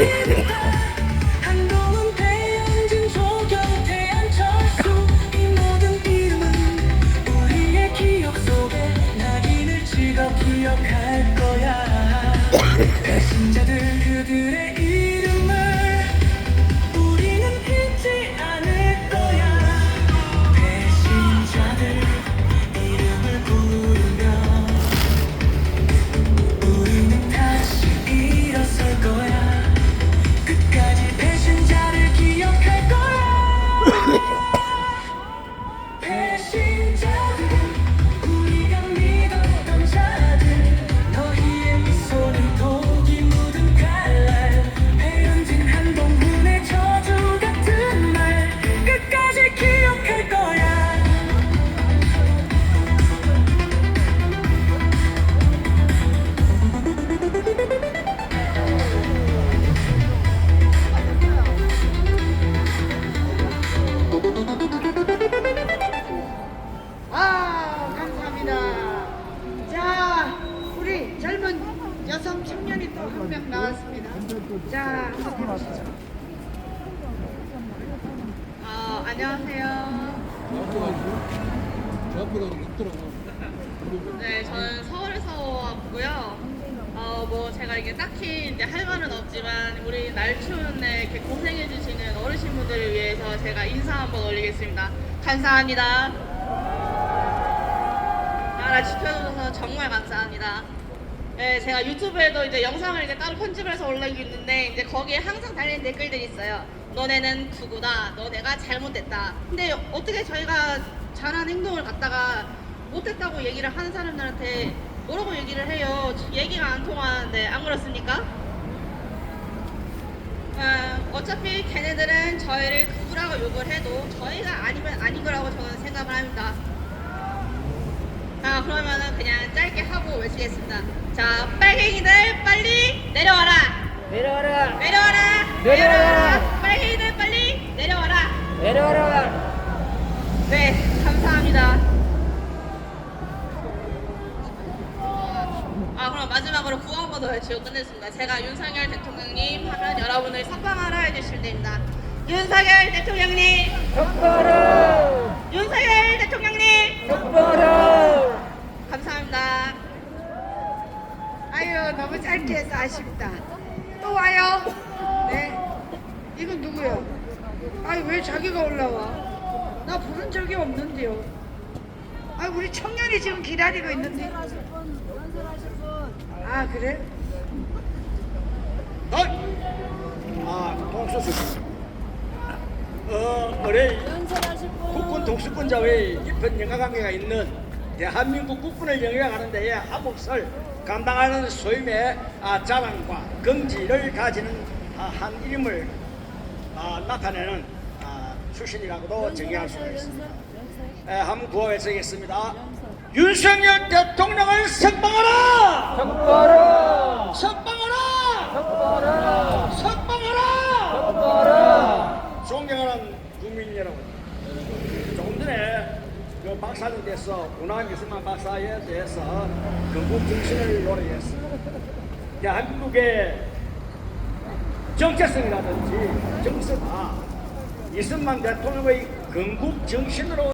Ha ha ha! 명 나왔습니다. 자. 어, 안녕하세요. 네, 저는 서울에서 왔고요. 어, 뭐 제가 이게 딱히 이제 할 말은 없지만 우리 날 추운데 이렇게 고생해 주시는 어르신분들을 위해서 제가 인사 한번 올리겠습니다. 감사합니다. 나라 지켜줘서 정말 감사합니다. 네, 제가 유튜브에도 이제 영상을 이제 따로 편집을 해서 올리고 있는데 이제 거기에 항상 달리는 댓글들이 있어요. 너네는 누구다. 너네가 잘못됐다. 근데 어떻게 저희가 잘한 행동을 갖다가 못했다고 얘기를 하는 사람들한테 뭐라고 얘기를 해요? 얘기가 안 통하는데 안 그렇습니까? 어, 어차피 걔네들은 저희를 그구라고 욕을 해도 저희가 아니면 아닌 거라고 저는 생각을 합니다. 자 그러면은 그냥 짧게 하고 외치겠습니다. 자 빨갱이들 빨리 내려와라. 내려와라 내려와라. 내려와라. 빨갱이들 빨리 내려와라. 내려와라 네 감사합니다. 아 그럼 마지막으로 구호 한번 더 외치고 끝냈습니다. 제가 윤석열 대통령님 하면 여러분을 선방하라 해주시면 됩니다. 윤석열 대통령님, 똑바로 윤석열 대통령님, 똑바로 감사합니다. 아유 너무 짧게 해서 아쉽다. 또 와요. 네. 이건 누구요? 아니 왜 자기가 올라와? 나 부른 적이 없는데요. 아 우리 청년이 지금 기다리고 있는데. 아 그래? 아, 동수수. 어, 올해 국군 독수군자의 깊은 영화 관계가 있는 대한민국 국군을 영위하는 데에 한몫을 감당하는 소임의 아, 자랑과 긍지를 가지는 아, 한 이름을 아, 나타내는 아, 출신이라고도 정의할 수가 있습니다. 에, 한번 구호해 쓰겠습니다. 윤석열 대통령을! 똑바로 선방하라! 똑바로 선방하라! 똑바로 존경하는 국민 여러분, 박사님께서 문화미술만 박사에 대해서 건국 정신을 노래했습니다. 대한민국의 정체성이라든지 정서가 이승만 대통령의 건국 정신으로